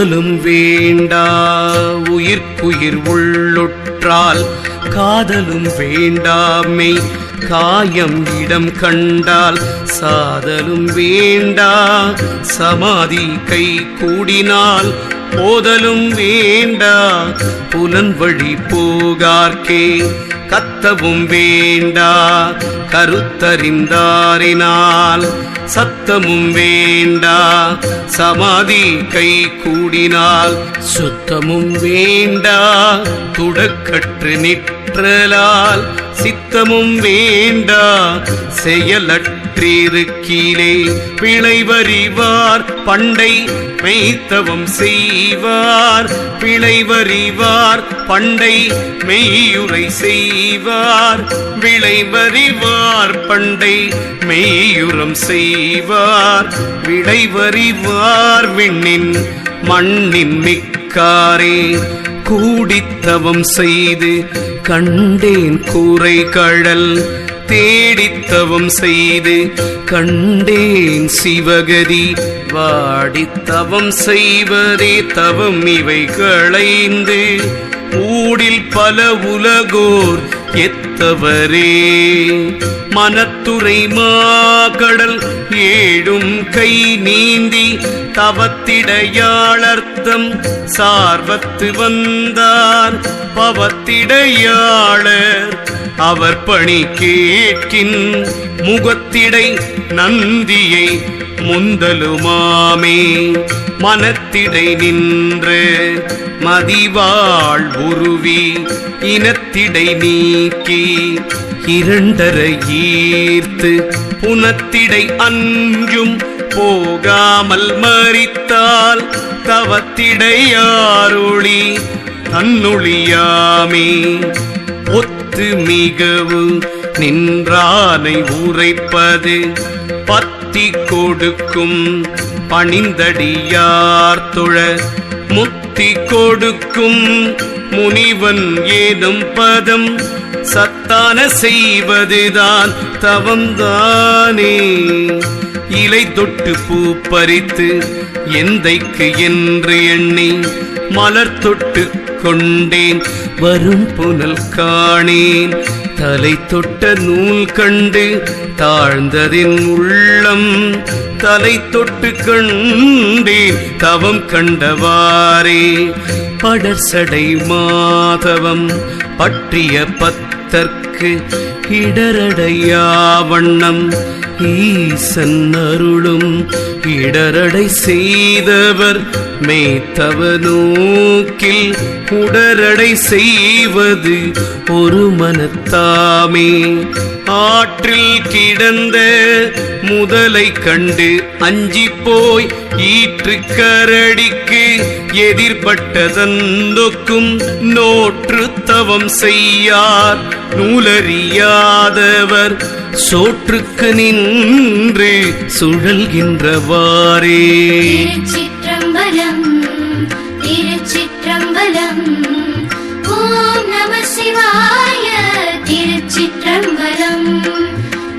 காதலும் வேண்டா. உயிர்க்குயிர் உள்ளுற்றால் காதலும் வேண்டாமை காயம் இடம் கண்டால் சாதலும் வேண்டா. சமாதி கை கூடினால் போதலும் வேண்டா. புலன் வழி போகார்க்கே கத்தவும் வேண்டா. கருத்தறிந்தாரினால் சத்தமும் வேண்டா. சமாதி கை கூடினால் சுத்தமும் வேண்டா. துடக்கற்று நிற்றலால் சித்தமும் வேண்டா. செயலற்றிருக்கீழே பிழைவறிவார். பண்டை மெய்த்தவம் செய்வார். பிழைவறிவார். பண்டை மெய்யுரை செய்வார். விளைவறிவார் பண்டை மெய்யுரம் செய் செய்வார் விடைவறிவார் விண்ணின் மண்ணின் மிக்காரே. கூடித்தவம் செய்து கண்டேன் கூரை கழல் தேடித்தவம் செய்து கண்டேன் சிவகதி. வாடித்தவம் செய்வதே தவம் இவை களைந்து ஊடில் பல உலகோர் எத்தவரே மனத்துறை மாகடல் ஏழும் கை நீந்தி தவத்திடையாளர்த்தம் சார்வத்து வந்தார். பவத்திடையாளர் அவர் பணி கேட்கின் முகத்திடை நந்தியை முந்தலுமாமே. மனத்திடை நின்று மதிவாள் உருவி இனத்திடை நீக்கி இரண்டர ஈர்த்து புனத்திடை அஞ்சும் போகாமல் மறித்தால் தவத்திடையாரொளி தன்னொழியாமே ஒத்து மிகவு நின்றானை உரைப்பது பத்தி கொடுக்கும் பணிந்தடியார் தொழ முத்தி கொடுக்கும் முனிவன் ஏதும் பதம் சத்தான செய்வதுதான் தவந்தானே இலை தொட்டு பூ பறித்து எந்தைக்கு என்று எண்ணி மலர் தொட்டு கொண்டேன். வரும் புனல் காணேன். தலை தொட்ட நூல் கண்டு தாழ்ந்ததின் உள்ளம் தலை தொட்டு கண்டேன் தவம் கண்டவாரே படர்சடை மாதவம் பற்றிய பத்து தற்கு இடரடையா வண்ணம் ஈசன் அருளும் இடரடை செய்தவர் மேத்தவ நோக்கில் உடரடை செய்வது ஒரு மனத்தாமே. ஆற்றில் கிடந்த முதலை கண்டு அஞ்சி போய் ஈற்று கரடிக்கு எதிர்பட்டதந்தொக்கும் நோற்று தவம் செய்யார். நூலறியாதவர் சோற்றுக்கு நின்று சுழல்கின்றவாரே திருச்சிற்றம்பலம் திருச்சிற்றம்பலம் ஓம் நம சிவாய திருச்சிற்றம்பலம்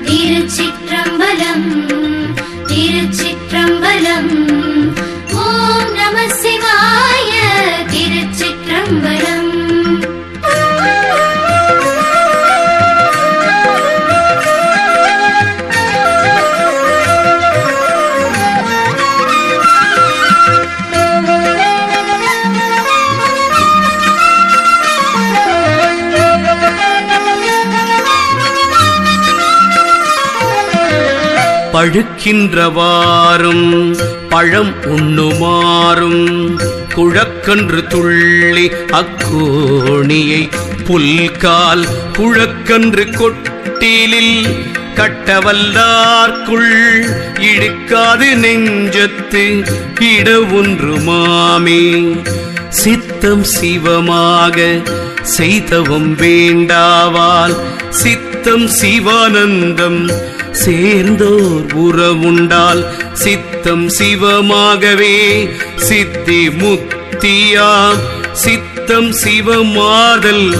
திருச்சிற்றம்பலம் திருச்சிற்றம்பலம். பழுக்கின்றவாறும் பழம் உண்ணுமாறும் குழக்கன்று துள்ளி அக்கோணியை புல்கால் குழக்கன்று கொட்டிலில் கட்டவல்லார்க்குள் இழுக்காது நெஞ்சத்து இட ஒன்று மாமே. சித்தம் சிவமாக செய்தவும் வேண்டாவால் சித்தம் சிவானந்தம் சேர்ந்தோர் உறவுண்டால் சித்தம் சிவமாகவே. சித்தி முத்தியா சித்தம் சிவமாதல்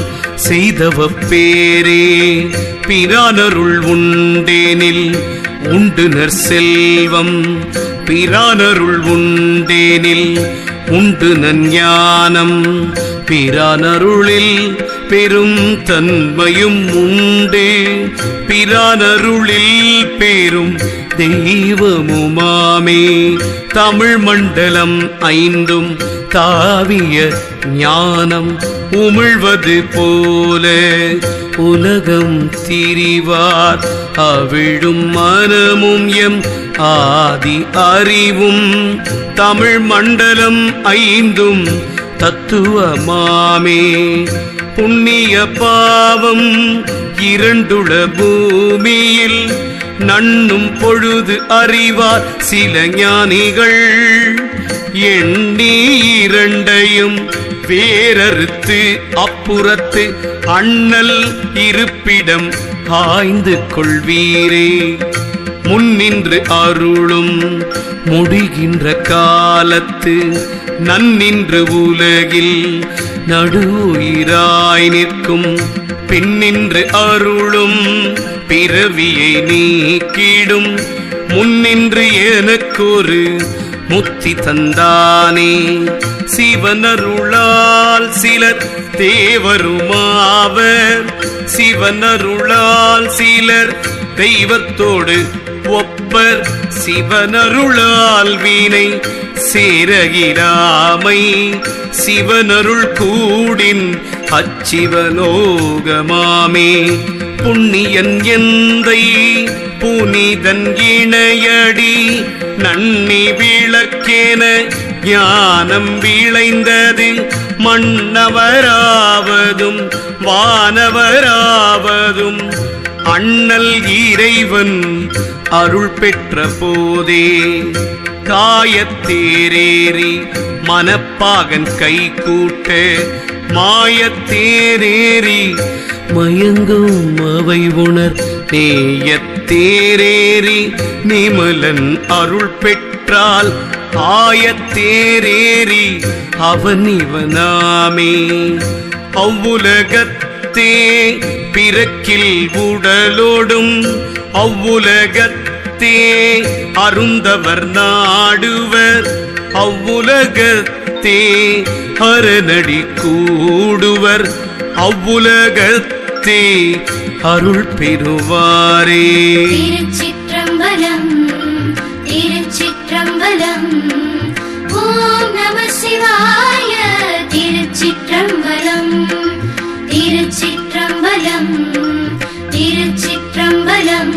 செய்தவ பேரே. பிரானருள் உண்டேனில் உண்டுனர் செல்வம். பிரானருள் உண்டேனில் உண்டு நஞ்ஞானம் பிரானருளில் பெரும் தன்மையும் உண்டு. பிரானருளில் பெரும் தெய்வமுமாமே. தமிழ் மண்டலம் ஐந்தும் தாவிய ஞானம் உமிழ்வது போல. உலகம் திரிவார் அவிழும் மனமும் எம் ஆதி அறிவும். தமிழ் மண்டலம் ஐந்தும் தத்துவமாமே. புண்ணிய பாவம் இரண்டுள பூமியில் நண்ணும் பொழுது அறிவார் சில ஞானிகள். எண்ணி இரண்டையும் வேறறுத்து அப்புறத்து அண்ணல் இருப்பிடம் ஆய்ந்து கொள்வீரே. முன்னின்று அருளும் முடிகின்ற காலத்து நன்னின்று உலகில் நடுயிராய் நிற்கும். பின்னின்று அருளும் பிறவியை நீக்கிடும். முன்னின்று எனக்கொரு முத்தி தந்தானே. சிவனருளால் சிலர் தேவருமாவர். சிவனருளால் சிலர் தெய்வத்தோடு ஒப்பர் சிவனருளால் வீணை சேரகிராமை. சிவனருள் கூடின் அச்சிவலோகமாமே. புண்ணியன் எந்தை புனிதன் இணையடி. நன்னி விளக்கேன ஞானம் விளைந்தது. மன்னவராவதும் வானவராவதும் அண்ணல் இறைவன் அருள் பெற்ற போதே காயத்தேரேறி மனப்பாகன் கை கூட்ட மாயத்தேரேறி மயங்கும் அவை உணர் நேயத்தேரேறி நிமலன் அருள் பெற்றால் ஆயத்தேரேறி அவன் இவனாமே. அவ்வுலகத்தே பிறக்கில் உடலோடும் அவ்வுலகத்தே அருந்தவர் நாடுவர். அவ்வுலகத்தே அரணடி கூடுவர். அவ்வுலகத்தே அருள் பெறுவாரே. திருச்சிற்றம்பலம் திருச்சிற்றம்பலம். ஓம் நம சிவாய திருச்சிற்றம்பலம். திருச்சிற்றம்பலம்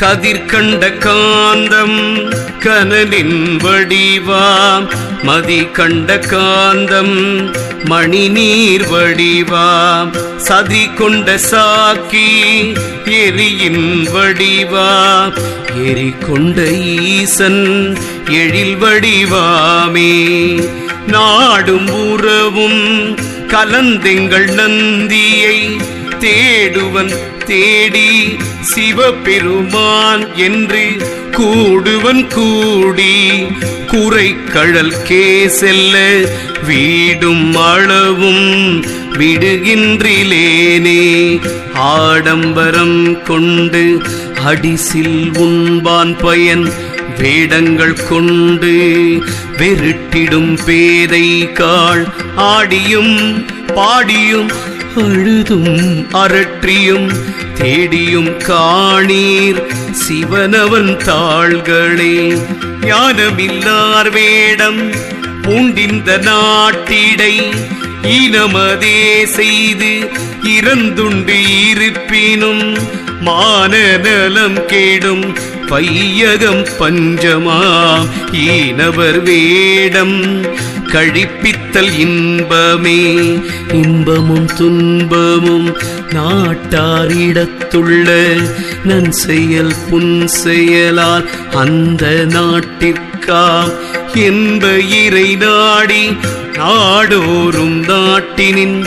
கதிர் கண்ட காந்தம் கனலின் வடிவாம். மதி கண்ட காந்தம் மணி நீர் வடிவாம். சதி கொண்ட சாக்கி எரியின் வடிவாம். எரி கொண்ட ஈசன் எழில் வடிவாமே. நாடும் உறவும் கலந்தெங்கள் நந்தியை தேடுவன் தேடி. சிவபெருமான் என்று கூடுவன் கூடி குறைக்கழல் கே செல்ல வீடும் அளவும் விடுகின்றிலேனே. ஆடம்பரம் கொண்டு அடிசில் உண்பான் பயன் வேடங்கள் கொண்டு வெருட்டிடும் பேதை காள் ஆடியும் பாடியும் அழுதும் அரற்றியும் தேடியும் காணீர். சிவனவன் தாள்களே ஞானமில்லார் வேடம் பூண்டிந்த நாட்டிடை. இனமதே செய்து இறந்துண்டு இருப்பினும் மானநலம் கேடும் பையகம் பஞ்சமா. ஈனவர் வேடம் கழிப்பித்தல் இன்பமே. இன்பமும் துன்பமும் நாட்டாரிடத்துள்ள நன் செயல் புன் செயலால் அந்த நாட்டிற்காம் என்ப இறை நாடி நாடோறும் நாட்டினின்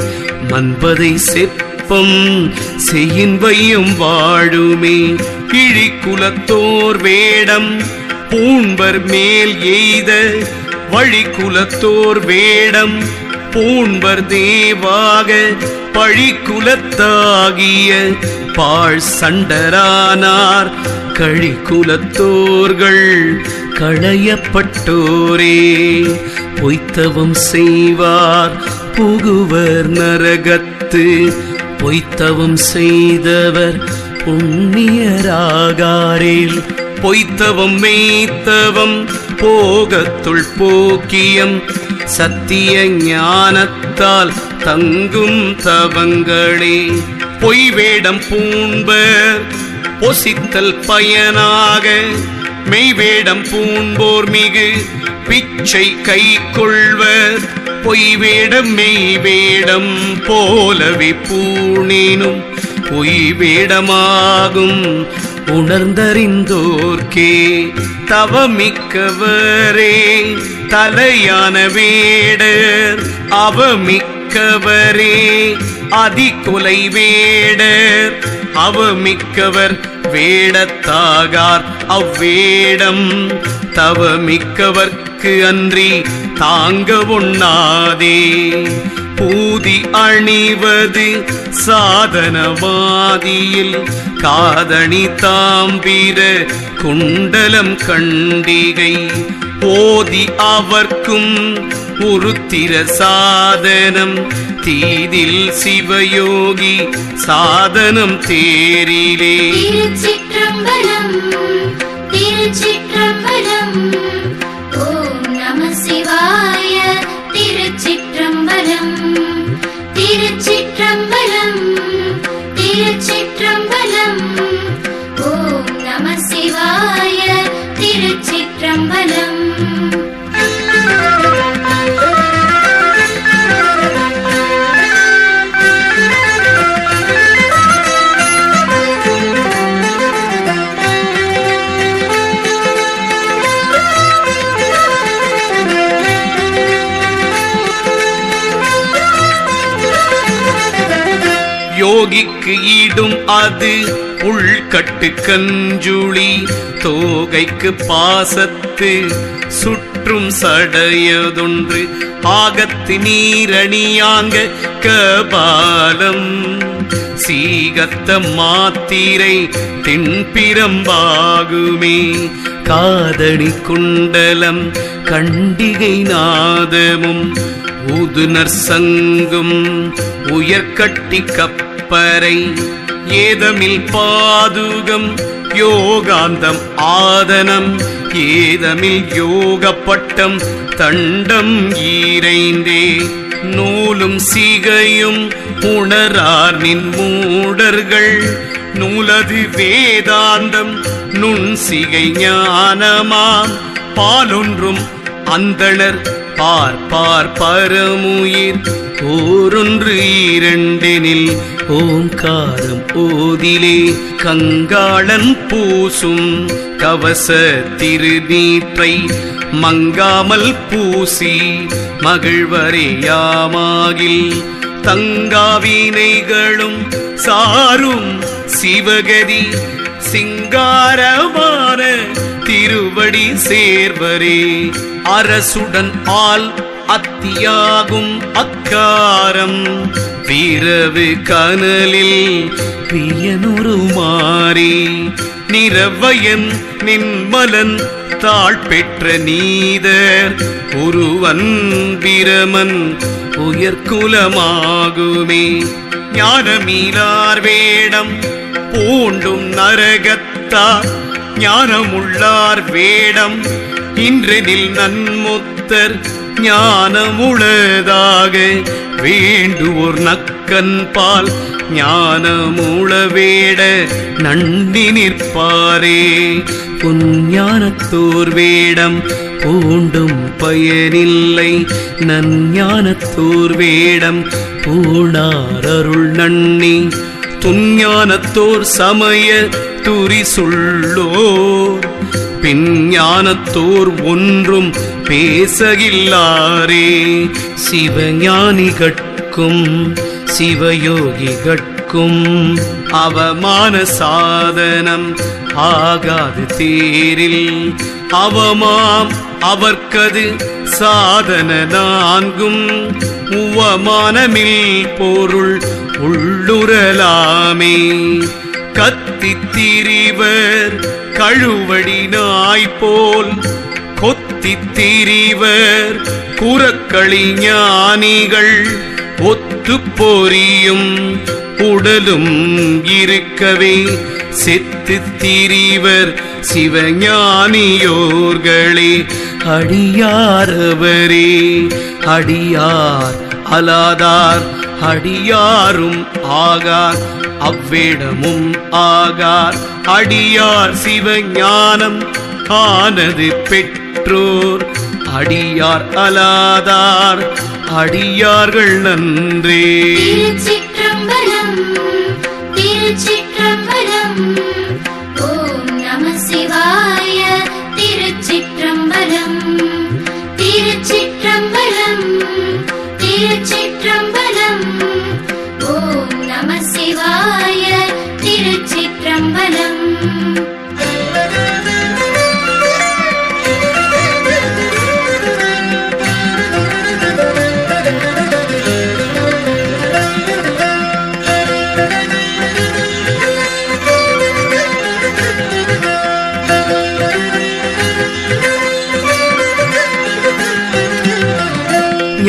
மன்பதை செப்பம் செய்யின்வையும் வாழுமே. இழிக்குலத்தோர் வேடம் பூண்பர் மேல் எய்த வழி குலத்தோர் வேடம் பூண்பர் தேவாக பழிக்குலத்தாகிய பாழ் சண்டரானார் கழிக்குலத்தோர்கள் களையப்பட்டோரே. பொய்த்தவம் செய்வார் புகுவர் நரகத்து. பொய்த்தவம் செய்தவர் புண்ணியராகாரேல். பொய்த்தவம் மெய்த்தவம் போகத்துள் போக்கியம். சத்திய ஞானத்தால் தங்கும் தவங்களே. பொய் வேடம் பூண்பர் பொசித்தல் பயனாக. மெய்வேடம் பூண்போர் மிகு பிச்சை கை கொள்வர். பொய் வேடம் மெய் வேடம் போலவே பூணேனும். பொய் வேடமாகும் உணர்ந்தறிந்தோர்க்கே தவமிக்கவரே. தலையான வேடர் அவமிக்கவரே. அதிகொலை வேடர் அவமிக்கவர் வேடத்தாகார் அவ்வேடம். தவமிக்கவர்க்கு அன்றி தாங்க உண்ணாதே. பூதி அணிவது சாதனவாதியில் காதணி தாம்பிர குண்டலம் கண்டிகை போதி அவர்க்கும் உருத்திர சாதனம். தீதில் சிவயோகி சாதனம் தேரிலே. திருச்சிற்றம்பலம் திருச்சிற்றம்பலம். யோகிக்கு ஈடும் அது. உள்கட்டு கஞ்சுளி தோகைக்கு பாசத்து. சுற்றும் சடையதொன்று ஆகத்து நீரணியாங்க கபாலம். சீகத்த மாத்திரை திண்பிரம்பாகுமே காதணி குண்டலம் கண்டிகை நாதமும். ஊதுனர் சங்கும் உயர்கட்டி கப்ப கப்பரை ஏதமில் பாதுகம் யோகாந்தம் ஆதனம். ஏதமில் யோகப்பட்டம் தண்டம் ஈரைந்தே. நூலும் சிகையும் உணரார் நின் மூடர்கள். நூலது வேதாந்தம் நுண் சிகை ஞானமாம். பாலொன்றும் அந்தணர் பார்ப்பார் பரமுயிர். ஓரொன்று இரண்டெனில் ஓங்காரம் ஓதிலே கங்காளன் பூசும் கவச திருநீற்றை மங்காமல் பூசி மகிழ்வரையாமாகில் தங்காவினைகளும் சாரும் சிவகதி சிங்காரமான திருவடி சேர்வரே. அரசுடன் ஆள் அத்தியாகும் அக்காரம். பிறவு கனலில் பிரியனுரு மாறி நிறவயன் நின்மலன் தாழ் பெற்ற நீதர். ஒருவன் பிரமன் உயர்குலமாகுமே. ஞானமீலார் வேடம் பூண்டும் நரகத்தார் ஞானமுள்ளார் வேடம் இன்றெனில் நன்முத்தர் ஞானமுளதாக. வேண்டுவோர் நக்கன்பால் ஞானமுள வேட நண்டி நிற்பாரே. புஞ்ஞானத்தோர் வேடம் பூண்டும் பயனில்லை. நஞ்ஞானத்தோர் வேடம் பூணார் அருள் நன்னி. துஞ்ஞானத்தோர் சமய துரி சொல்லோ பின் ஞானத்தோர் ஒன்றும் பேசகில்லாரே. சிவஞானிகட்கும் சிவயோகிகட்கும் அவமான சாதனம் ஆகாது தேரில். அவமாம் அவர்க்கது சாதன நான்கும். உவமானமில் பொருள் உள்ளுரலாமே கத்தித் திரிவர் கழுவடி நாய்போல் கொத்தி திரிவர் குரக்களி ஞானிகள் ஒத்து பொறியும் உடலும் இருக்கவே செத்து திரிவர் சிவஞானியோர்களே. அடியாரவரே அடியார் அலாதார் அடியாரும் ஆகார் அவ்விடமும் ஆகார். அடியார் சிவஞானம் ஆனது பெற்றோர் அடியார் அலாதார். அடியார்கள் நன்றே. திருச்சிற்றம்பலம் திருச்சிற்றம்பலம் ஓம் நம சிவாய திருச்சிற்றம்பலம். திருச்சிற்றம்பலம் திருச்சிற்றம்பலம். ஓம்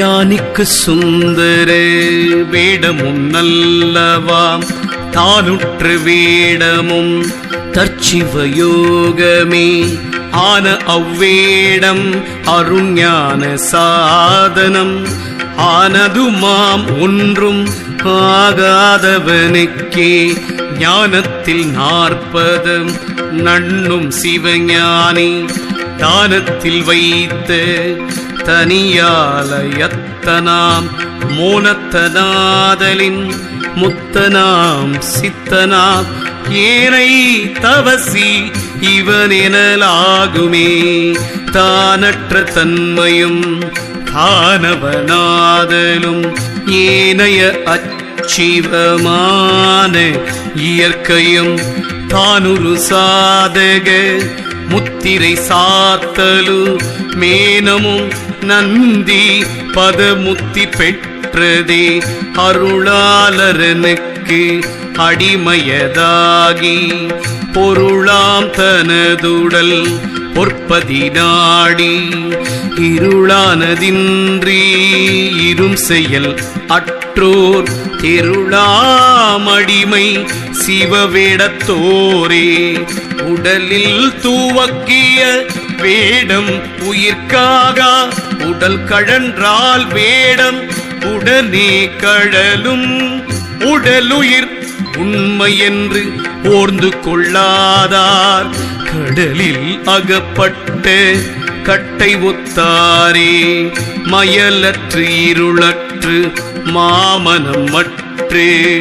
ஞானிக்கு சுந்தர வேடமும் நல்லவாம் தானுற்று வேடமும் தற்சிவயோகமே ஆன அவ்வேடம் அருஞான சாதனம். ஆனதுமாம் ஒன்றும் ஆகாதவனுக்கே. ஞானத்தில் நாற்பதம் நண்ணும் சிவஞானி. தானத்தில் வைத்த தனியாலயத்தனாம் மூலத்தனாதலின் முத்தனாம் சித்தனாம் ஏனை தவசி இவனெனலாகுமே. தானற்ற தன்மையும் தானவனாதலும் ஏனைய அச்சிவமான இயற்கையும் தானுரு சாதக முத்திரை சாத்தலு மேனமும் நந்தி பதமுத்தி பெற்றதே அருளாளரனுக்கு அடிமையதாகி பொருளாம் தனதுடல் பொற்பதி நாடி இருளானதின்றி இரும் செயல் அற்றோர் தெருளாமடிமை சிவவேடத்தோரே. உடலில் தூவக்கிய வேடம் உயிர்க்காக உடல் கழன்றால் வேடம் உடனே கழலும். உடலுயிர் உண்மை என்று ஓர்ந்து கொள்ளாதார். கடலில் அகப்பட்ட கட்டை ஒத்தாரே. மயலற்று இருளற்று மாமனம் மற்று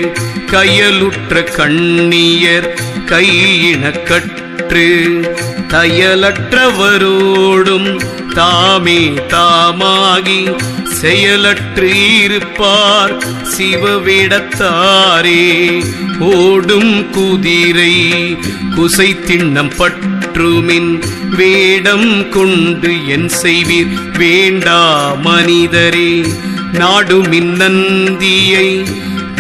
கையலுற்ற கண்ணியர் கையினக்கற்று தயலற்றவரோடும் தாமே தாமாகி செயலற்று இருப்பார் சிவவேடத்தாரே. ஓடும் குதிரை குசை திண்ணம் பற்றுமின் வேடம் கொண்டு என் செய்வீர் வேண்டா மனிதரே. நாடுமின் நந்தியை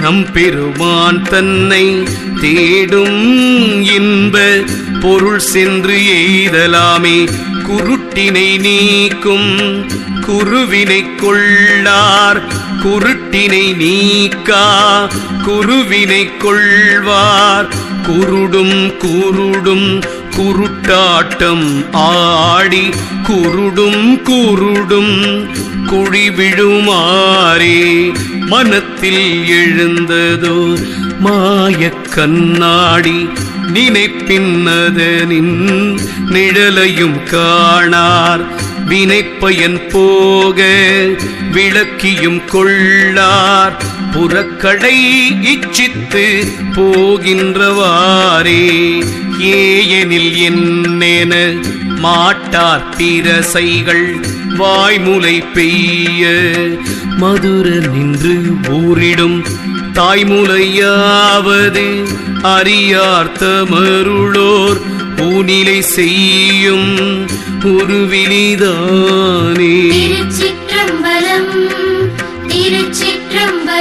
நம் பெருமான் தன்னை தேடும் இன்ப பொருள் சென்று எய்தலாமே. குருட்டினை நீக்கும் குருவினை கொள்ளார். குருட்டினை நீக்கா குருவினை கொள்வார். குருடும் குருடும் குருட்டாட்டம் ஆடி குருடும் குருடும் குழி விழுமாறே மனத்தில் எழுந்ததோ மாய கண்ணாடி நினைப்பின்னதனின் நிழலையும் காணார். வினைப்பயன் போக விளக்கியும் கொள்ளார். புறக்கடை இச்சித்து போகின்றவாரே ஏயனில் என்னென மாட்டார் பிரசைகள் வாய்முலை பெய்ய. மதுர நின்று ஊரிடும் தாய்முலையாவது அறியார் தமருளோர் ஊனிலை செய்யும் உருவிலிதானே. திருச்சிற்றம்பலம்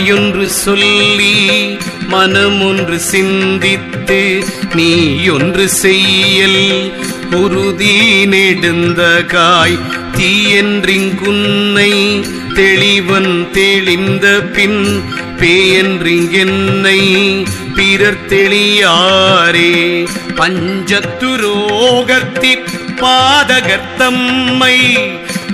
வாயொன்று சொல்லி மனமொன்று சிந்தித்து நீ ஒன்று செய்யல். உறுதி நெடுந்த காய் தீயன்றிங்குன்னை தெளிவன் தெளிந்த பின் பேயன்றிங்கென்னை பிறர் தெளியாரே. பஞ்சத்துரோகத்திற் பாதகர்த்தம்மை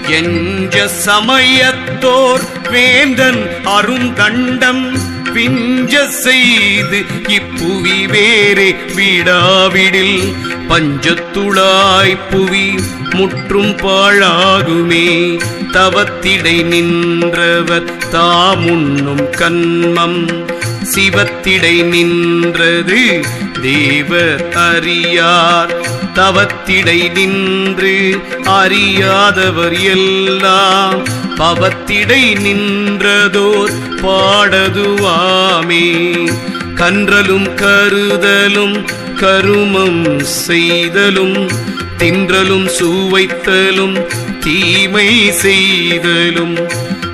என்ற சமயத்தோர் வேந்தன் அருங்கண்டம் பிஞ்ச செய்து இப்புவி வேறே விடாவிடில். பஞ்சத்துளாய் புவி முற்றும் பாழாகுமே. தவத்திடை நின்றவர் தாமுண்ணும் கண்மம் சிவத்திடை நின்றது தேவ அறியார். தவத்திடை நின்று அறியாதவர் எல்லாம் பவத்திடை நின்றதோர் பாடதுவாமே. கன்றலும் கருதலும் கருமம் செய்தலும் தின்றலும் சுவைத்தலும் தீமை செய்தலும்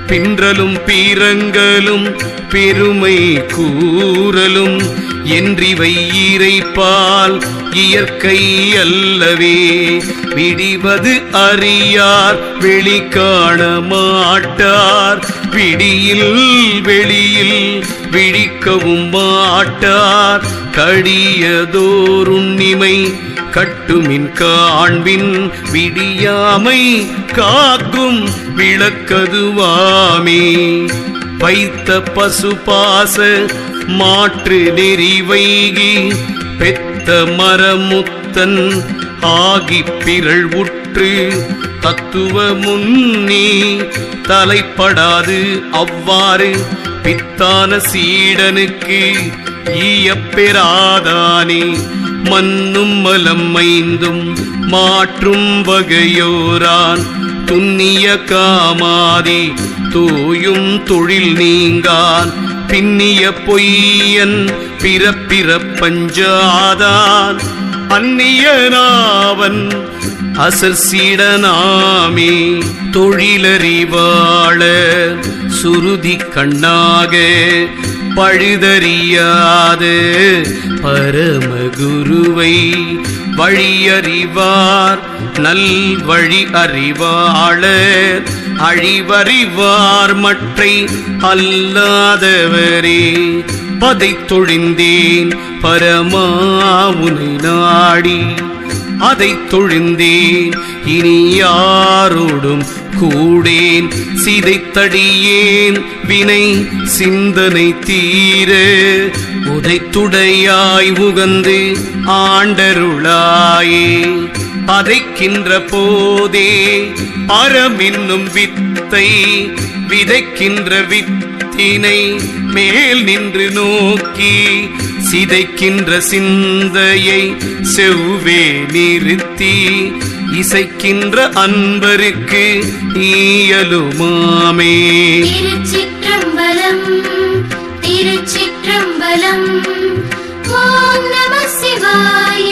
பின்றலும் பீரங்களும் பெருமை கூறலும் என்றிவை இறைப்பால் இயற்கை அல்லவே விடிவது அறியார் வெளி காண மாட்டார். விடியில் வெளியில் விழிக்கவும் மாட்டார். கடியதோருண்ணிமை கட்டுமின் காண்பின் விடியாமை காக்கும் விளக்கதுவாமே. வைத்த பசுபாச மாற்று நெறி வைகி பெத்த மரமுத்தன் ஆகி பிறள் உற்று தத்துவ முன்னி தலைப்படாது அவ்வாறு பித்தான சீடனுக்கு ஈயப்பெறாதானே மண்ணும் மலம்மைந்தும் மாற்றும் வகையோரான் துன்னிய காமாதி தூயும் தொழில் நீங்கான் பின்னிய பொய்யன் பிறப்பிற பஞ்சாதான் அந்நியனாவன் அசர் சீடனாமே தொழிலறிவாள சுருதி கண்ணாக பழுதறியாது பரமகுருவை வழியறிவார். நல் வழி அறிவாளர் அழிவறிவார் மற்றை அல்லாதவரே. பதை தொழிந்தேன் பரமாவுனை நாடி அதை தொழிந்தேன் இனி யாரோடும் கூடேன் சிதைத்தடியேன் வினை சிந்தனை தீர உதைத்துடையாய் உகந்து ஆண்டருளாயே. பதைக்கின்ற போதே அறமென்னும் வித்தை விதைக்கின்ற வித்தினை மேல் நின்று நோக்கி சிதைக்கின்ற சிந்தையை செவ்வே நிறுத்தி இசைக்கின்ற அன்பருக்கு ஈயலுமாமே திருச்சிற்றம்பலம் திருச்சிற்றம்பலம் ஓம் நம சிவாய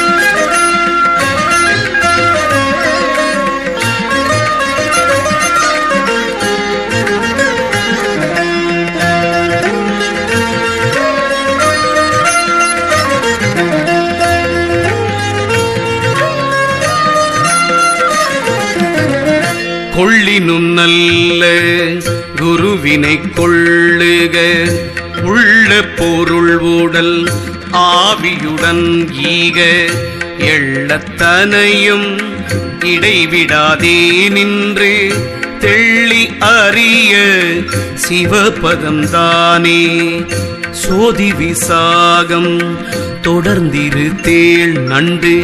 என்னும் நல்ல குருவினை கொள்ளுக. உள்ள பொருள் உடல் ஆவியுடன் ஈக. எள்ளத்தனையும் இடைவிடாதே நின்று தெள்ளி அறிய சிவபதம்தானே சோதி விசாகம் தொடர்ந்திரு தேள் நண்டு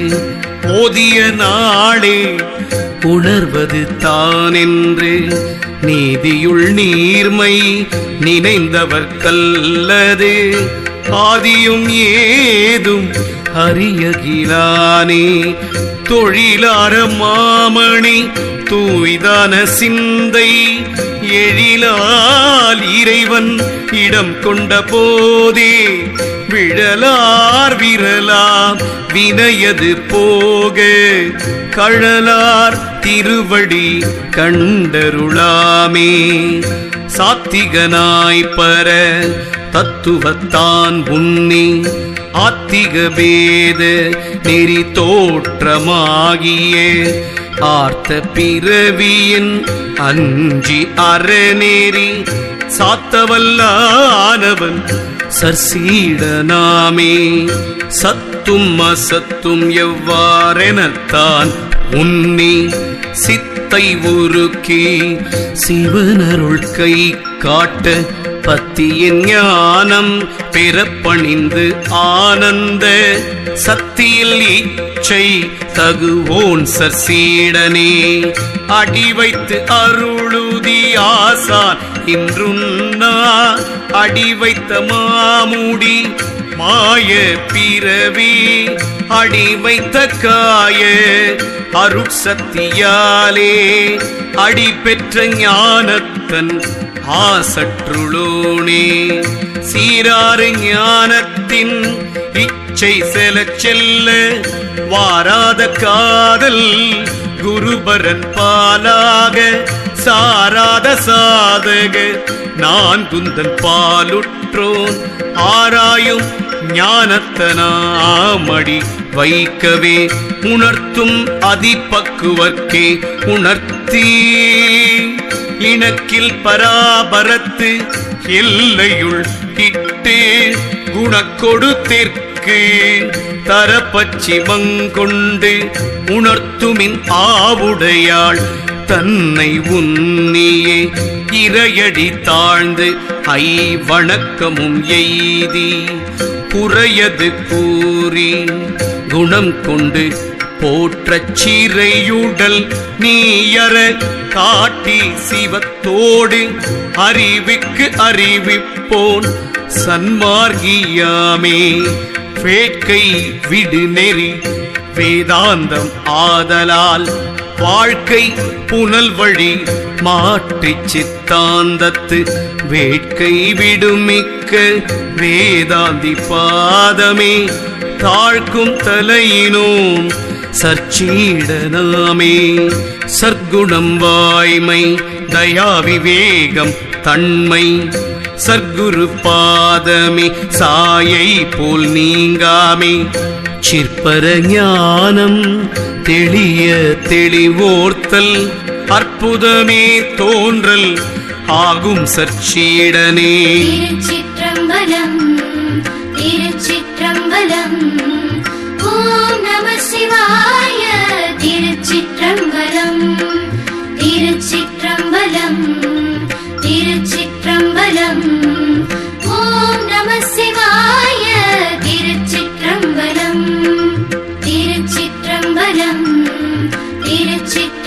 போதிய நாளே உணர்வது தானென்று. நீதியுள் நீர்மை நினைந்தவர் கல்லது ஆதியும் ஏதும் அறியகிலானே. தொழிலார மாமணி தூய்தான சிந்தை. எழிலால் இறைவன் இடம் கொண்ட போதே விழலார் விரலாம் வினையது போக கழலார் திருவடி கண்டருளாமே. சாத்திகனாய் பர தத்துவத்தான் உன்னே ஆத்திக பேத நெறி தோற்றமாகிய ஆர்த்த பிறவியின் அஞ்சி அறநெறி அறநேரி சாத்தவல்லானவன் சர்சீடனாமே சத்தும் அசத்தும் எவ்வாறெனத்தான் உன்னி சித்தை உருக்கி சிவனருள் கை காட்ட பத்தியின் ஞானம் பிறப்பணிந்து ஆனந்த சத்தியில் இச்சை தகுவோன் சர்சீடனே. அடி வைத்து அருளுதி ஆசான் இன்றுன்னா அடி வைத்த மாமுடி மாய பிறவி அடி வைத்த காய அருட்சக்தியாலே அடி பெற்ற ஞானத்தன் ஆசற்றுளோனே. சீராறு ஞானத்தின் இச்சை செல செல்ல வாராத காதல் குருபரன் பாலாக சாராத சாதக நான் குந்தன் பாலுற்றோன் ஆராயும் ஞானத்தனாமடி வைக்கவே உணர்த்தும் அதிபக்குவர்க்கே உணர்த்தி. இணக்கில் பராபரத்து எல்லையுள் இட்டு குணக்கொடு தெற்கு தரப்பச்சி உணர்த்துமின் ஆவுடையாள் தன்னை உன்னியே இரையடி தாழ்ந்து ஐ வணக்கமும் எய்தி. குறையது கூறி குணம் கொண்டு போற்றச் சீரையுடல் நீயற காட்டி சிவத்தோடு அறிவிக்கு அறிவிப்போன் சன்மார்கியாமே வேட்கை விடு நெறி வேதாந்தம் ஆதலால் வாழ்க்கை புனல் வழி மாற்றிச் சித்தாந்தத்து வேட்கை விடுமிக்க வேதாந்தி பாதமே தாழ்க்கும் தலையினோம் சர்ச்சீடனாமே சர்க்குணம் வாய்மை தயா விவேகம் தன்மை. சர்க்குரு பாதமே சாயை போல் நீங்காமே. சிற்பர ஞானம் தெளிய தெளிவோர்த்தல் அற்புதமே தோன்றல் ஆகும் சர்ச்சீடனே திருச்சிற்றம்பலம் திருச்சிற்றம்பலம் ஓம் நம சிவாய திருச்சிற்றம்பலம் திருச்சிற்றம்பலம் திருச்சிற்றம்பலம் ஓம் நம சிவாய